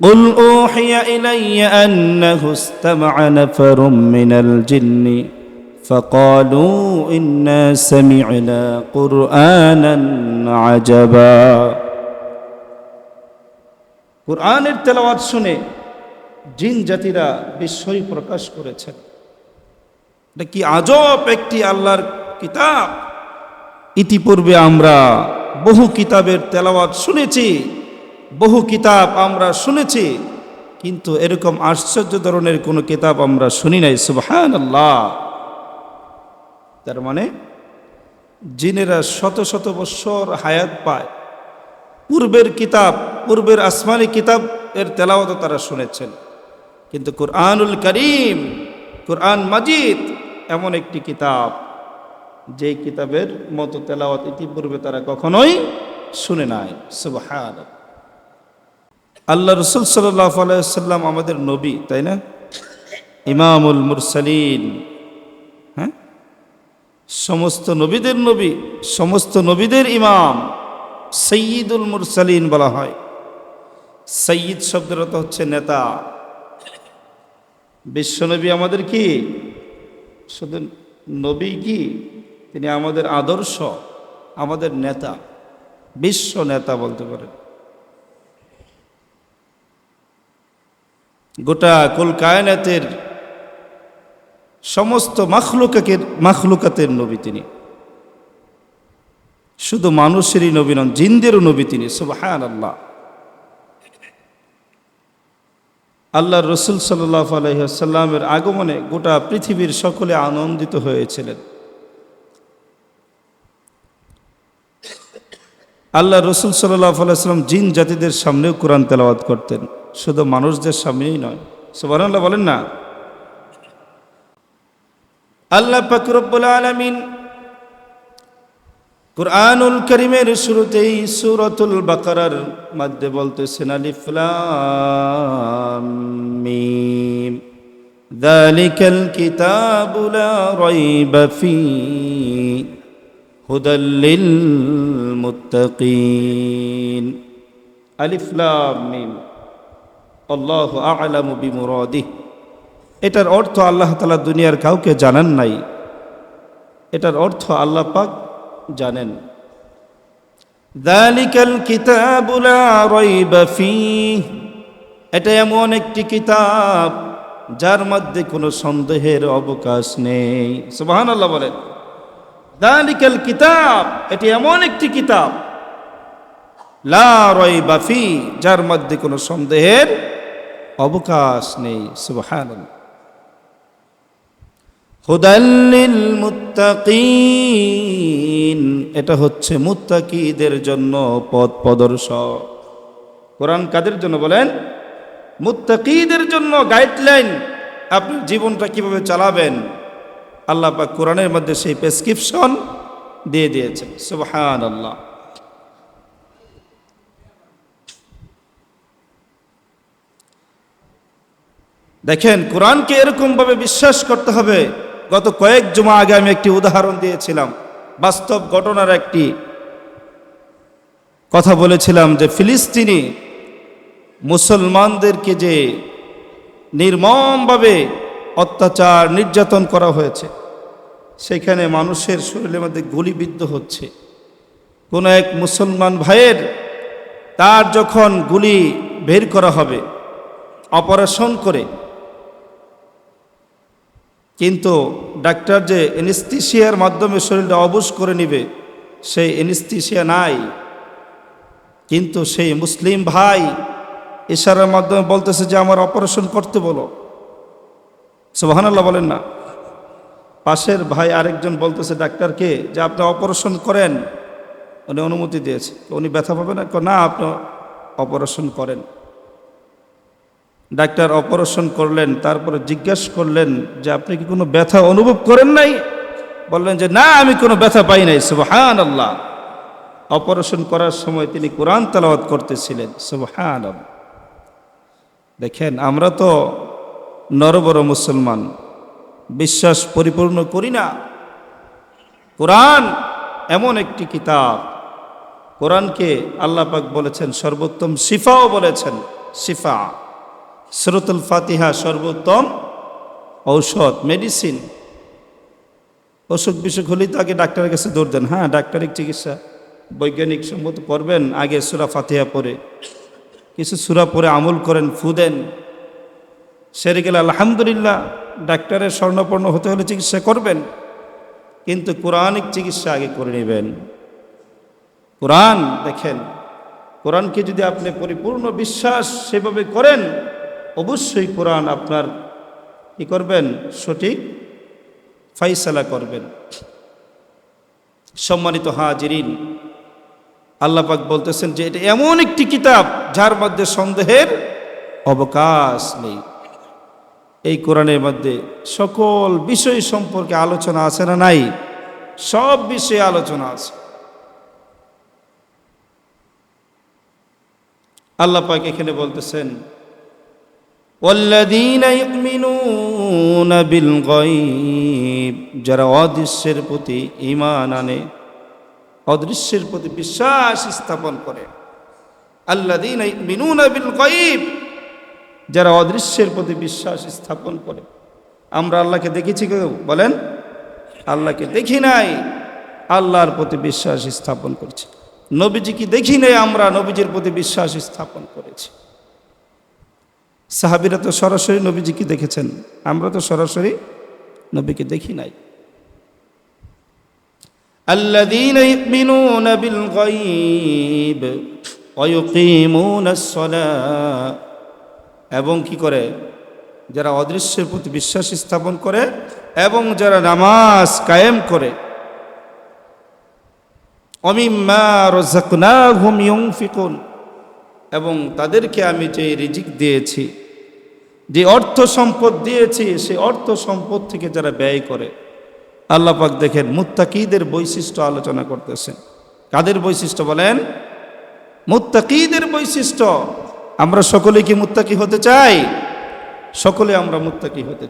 قل أوحي إلي أنه استمع نفر من الجن فقالوا إنا سمعنا قرآنا عجبا কোরআনের তেলাওয়াত শুনে জিন জাতিরা বিস্ময় প্রকাশ করেছেন এটা কি আজব একটি আল্লাহর কিতাব ইতিপূর্বে আমরা বহু কিতাবের তেলাওয়াত শুনেছি বহু কিতাব আমরা শুনেছি, কিন্তু এরকম আশ্চর্য ধরনের কোনো কিতাব আমরা শুনি নাই সুবহান আল্লাহ তার মানে জিনেরা শত শত বৎসর হায়াত পায়। পূর্বের কিতাব, পূর্বের আসমানি কিতাব এর তেলাওয়াত তারা শুনেছেন। কিন্তু কোরআনুল করিম, কোরআন মাজিদ এমন একটি কিতাব যে কিতাবের মতো তেলাওয়াত ইতিপূর্বে তারা কখনোই শুনে নাই সুবহান আল্লাহ রসুল সাল্লাহ আলাইসাল্লাম আমাদের নবী, তাই না? ইমামুল মুরসালিন হ্যাঁ? সমস্ত নবীদের নবী, সমস্ত নবীদের ইমাম সৈয়দুল মুরসালিন বলা হয়। সৈয়দ শব্দের অর্থ হচ্ছে নেতা। বিশ্বনবী আমাদের কি? শুধু নবী কি? তিনি আমাদের আদর্শ, আমাদের নেতা, বিশ্ব নেতা বলতে পারেন। গোটা কুল কায়নাতের সমস্ত মাখলুকাকের, মাখলুকাতের নবী তিনি। শুধু মানুষেরই নবী নন, জিন্দেরও নবী তিনি সুবাহান আল্লাহ আল্লাহ রসুল সাল্লাহ আলহিহাসাল্লামের আগমনে গোটা পৃথিবীর সকলে আনন্দিত হয়েছিলেন। আল্লাহ রসুল সাল্লাহ আলাইসাল্লাম জিন জাতিদের সামনেও কোরআন তেলাওয়াত করতেন। শুধু মানুষদের সামনেই নয় সুবাহ বলেন না আল্লাহ পাকরব্বুল আলমিন কোরআনুল করিমের শুরুতেই সুরতুল বাকারার মধ্যে বলতেছেন আলিফলাম মিম ذلك الكتاب لا ريب فيه هدى للمتقين ألف لام ميم আল্লাহ আলাম বিমুরদি এটার অর্থ আল্লাহ তালা দুনিয়ার কাউকে জানান নাই। এটার অর্থ আল্লাহ পাক জানেন। এটা এমন একটি কিতাব যার মধ্যে কোনো সন্দেহের অবকাশ নেই। সুবাহান আল্লাহ বলেন। দালিকাল কিতাব, এটি এমন একটি কিতাব। লা রয় বাফি যার মধ্যে কোনো সন্দেহের অবকাশ নেই সুবাহান হুদাল্লিল মুত্তাকিন এটা হচ্ছে মুত্তাকিদের জন্য পথ প্রদর্শক। কোরআন কাদের জন্য বলেন? মুত্তাকিদের জন্য গাইডলাইন আপনি জীবনটা কীভাবে চালাবেন। আল্লাহ পাক কোরআনের মধ্যে সেই প্রেসক্রিপশন দিয়ে দিয়েছেন সুবহান আল্লাহ দেখেন কোরআনকে এরকমভাবে বিশ্বাস করতে হবে। গত কয়েক জমা আগে আমি একটি উদাহরণ দিয়েছিলাম। বাস্তব ঘটনার একটি কথা বলেছিলাম যে ফিলিস্তিনি মুসলমানদেরকে যে নির্মমভাবে অত্যাচার, নির্যাতন করা হয়েছে, সেখানে মানুষের শরীরের মধ্যে গুলিবিদ্ধ হচ্ছে। কোনো এক মুসলমান ভাইয়ের তার যখন গুলি বের করা হবে, অপারেশন করে কিন্তু ডাক্তার যে এনেস্থিসিয়ার মাধ্যমে শরীরটা অবশ করে নিবে, সেই এনেস্থিসিয়া নাই। কিন্তু সেই মুসলিম ভাই ইশারার মাধ্যমে বলতেছে যে, আমার অপারেশন করতে বলো। সুবাহানাল্লাহ বলেন না। পাশের ভাই আরেকজন বলতেছে ডাক্তারকে যে, আপনি অপারেশন করেন। উনি অনুমতি দিয়েছে। উনি ব্যথা পাবেন না? না, আপনি অপারেশন করেন। ডাক্তার অপারেশন করলেন, তারপরে জিজ্ঞাসা করলেন যে আপনি কি কোনো ব্যথা অনুভব করেন নাই? বললেন যে, না, আমি কোনো ব্যথা পাই নাই। সুবহান আল্লাহ অপারেশন করার সময় তিনি কোরআন তালাওয়াত করতেছিলেন সুবহান দেখেন, আমরা তো নরবর মুসলমান, বিশ্বাস পরিপূর্ণ করি না। কোরআন এমন একটি কিতাব, কোরআনকে আল্লাহ পাক বলেছেন, সর্বোত্তম শিফাও বলেছেন, শিফা। সুরতুল ফাতিহা সর্বোত্তম ঔষধ মেডিসিন অসুখ বিসুখ হলেই তো আগে ডাক্তারের কাছে দৌড় দেন। হ্যাঁ ডাক্তারিক চিকিৎসা বৈজ্ঞানিক সম্মত করবেন আগে সুরা ফাতিহা পরে কিছু সুরা পরে আমল করেন, ফু দেন। সেরে গেলে আলহামদুলিল্লাহ ডাক্তারের স্বর্ণপর্ণ হতে হলে চিকিৎসা করবেন। কিন্তু কোরআনিক চিকিৎসা আগে করে নেবেন। কোরআন দেখেন, কোরআনকে যদি আপনি পরিপূর্ণ বিশ্বাস সেভাবে করেন অবশ্যই কোরআন আপনার কি করবেন? সঠিক ফাইসালা করবেন। সম্মানিত হাজিরিন, আল্লাহ পাক বলতেছেন যে এটা এমন একটি কিতাব যার মধ্যে সন্দেহের অবকাশ নেই। এই কোরআনের মধ্যে সকল বিষয় সম্পর্কে আলোচনা আছে না নাই? সব বিষয়ে আলোচনা আছে। আল্লাহ পাক এখানে বলতেছেন والذين يؤمنون بالغيب যারা অদৃশ্যের প্রতি ঈমান আনে অদৃশ্যের প্রতি বিশ্বাস স্থাপন করে আল্লাযীন ইউমিনুনা বিল গায়ব যারা অদৃশ্যের প্রতি বিশ্বাস স্থাপন করে আমরা আল্লাহকে দেখেছি কেউ বলেন আল্লাহকে দেখি নাই আল্লাহর প্রতি বিশ্বাস স্থাপন করছি নবীজি কি দেখি নাই আমরা নবীজির প্রতি বিশ্বাস স্থাপন করেছি সাহাবিরা তো সরাসরি নবীজিকে দেখেছেন আমরা তো সরাসরি নবীকে দেখি নাই الذين يؤمنون بالغيب ويقيمون الصلاة এবং কি করে যারা অদৃশ্যের প্রতি বিশ্বাস স্থাপন করে এবং যারা নামাজ কায়েম করে অমিম্মা রাযাকনাহুম ইউনফিকুন এবং তাদেরকে আমি যে রিজিক দিয়েছি যে অর্থ সম্পদ দিয়েছি, সে অর্থ সম্পদ থেকে যারা ব্যয় করে। আল্লাহ পাক দেখেন, মুত্তাকিদের বৈশিষ্ট্য আলোচনা করতেছেন। কাদের বৈশিষ্ট্য বলেন? মুত্তাকিদের বৈশিষ্ট্য। আমরা সকলে কি মুত্তাকি হতে চাই? সকলে আমরা মুত্তাকি হতে